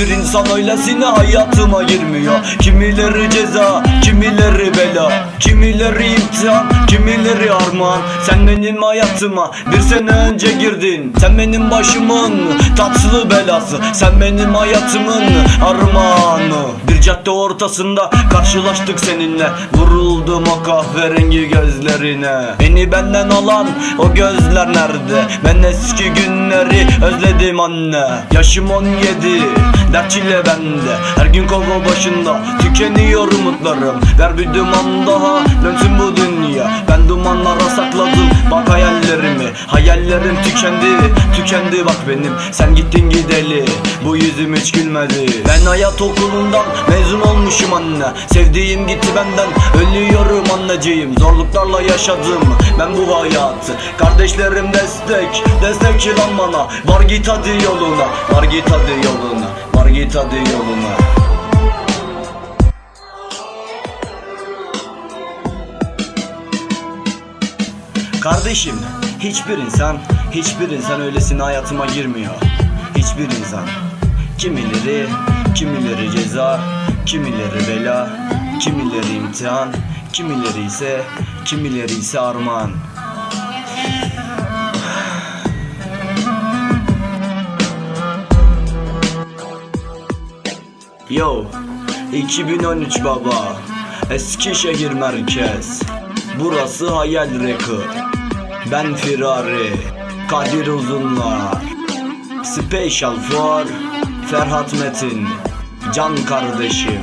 Hiçbir insan öylesine hayatıma girmiyor. Kimileri ceza, kimileri bela Kimileri imtihan, kimileri armağan. Sen benim hayatıma bir sene önce girdin. Sen benim başımın tatlı belası. Sen benim hayatımın armağanı. Bir cadde ortasında karşılaştık seninle. Vuruldum o kahverengi gözlerine. Beni benden alan o gözler nerede? Ben eski günleri özledim anne. Yaşım 17 dert çile bende. Her gün kova başında tükeniyor umutlarım. Ver bir duman daha dönsün bu dünya. Ben dumanlara sakladım bak hayallerimi. Hayallerim tükendi tükendi bak benim. Sen gittin gideli bu yüzüm hiç gülmedi. Ben hayat okulundan mezun olmuşum anne. Sevdiğim gitti benden ölüyorum anneciğim. Zorluklarla yaşadım ben bu hayatı Kardeşlerim destek destek lan bana. Var git hadi yoluna var git hadi yoluna Var git hadi yoluna Kardeşim hiçbir insan hiçbir insan öylesine hayatıma girmiyor. Hiçbir insan. Kimileri kimileri ceza Kimileri bela Kimileri imtihan Kimileri ise kimileri ise armağan. Yo 2013 baba Eskişehir merkez Burası hayal rekı Ben firari Kadir Uzunlar Special for Ferhat Metin Can kardeşim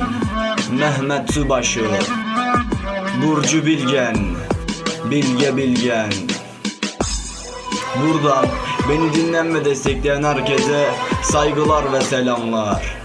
Mehmet Subaşı Burcu Bilgen Bilge Bilgen Buradan beni dinlen ve destekleyen herkese saygılar ve selamlar.